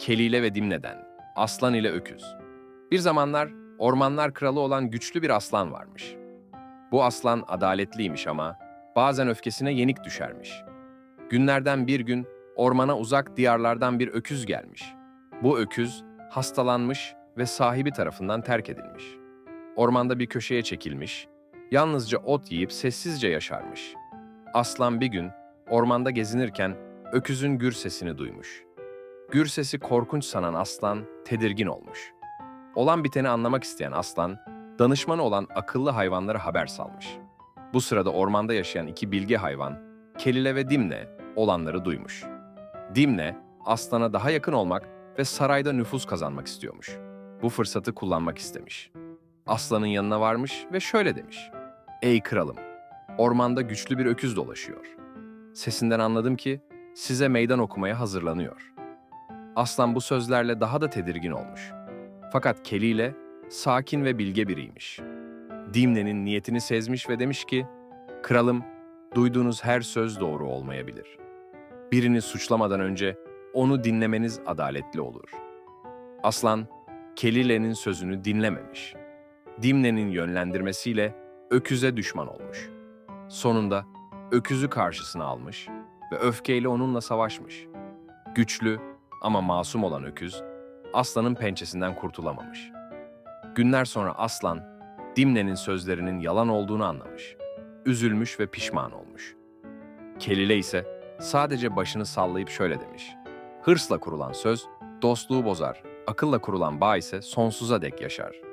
Kelile ve Dimne'den, Aslan ile Öküz. Bir zamanlar ormanlar kralı olan güçlü bir aslan varmış. Bu aslan adaletliymiş ama bazen öfkesine yenik düşermiş. Günlerden bir gün ormana uzak diyarlardan bir öküz gelmiş. Bu öküz hastalanmış ve sahibi tarafından terk edilmiş. Ormanda bir köşeye çekilmiş, yalnızca ot yiyip sessizce yaşarmış. Aslan bir gün ormanda gezinirken öküzün gür sesini duymuş. Gür sesi korkunç sanan aslan tedirgin olmuş. Olan biteni anlamak isteyen aslan, danışmanı olan akıllı hayvanlara haber salmış. Bu sırada ormanda yaşayan iki bilge hayvan, Kelile ve Dimne, olanları duymuş. Dimne, aslana daha yakın olmak ve sarayda nüfus kazanmak istiyormuş. Bu fırsatı kullanmak istemiş. Aslanın yanına varmış ve şöyle demiş. Ey kralım, ormanda güçlü bir öküz dolaşıyor. Sesinden anladım ki size meydan okumaya hazırlanıyor. Aslan bu sözlerle daha da tedirgin olmuş. Fakat Keliyle sakin ve bilge biriymiş. Dimne'nin niyetini sezmiş ve demiş ki, Kralım, duyduğunuz her söz doğru olmayabilir. Birini suçlamadan önce onu dinlemeniz adaletli olur. Aslan, Kelile'nin sözünü dinlememiş. Dimne'nin yönlendirmesiyle öküze düşman olmuş. Sonunda öküzü karşısına almış ve öfkeyle onunla savaşmış. Güçlü ama masum olan öküz, aslanın pençesinden kurtulamamış. Günler sonra aslan, Dimne'nin sözlerinin yalan olduğunu anlamış. Üzülmüş ve pişman olmuş. Kelile ise sadece başını sallayıp şöyle demiş. Hırsla kurulan söz, dostluğu bozar, akılla kurulan bağ ise sonsuza dek yaşar.''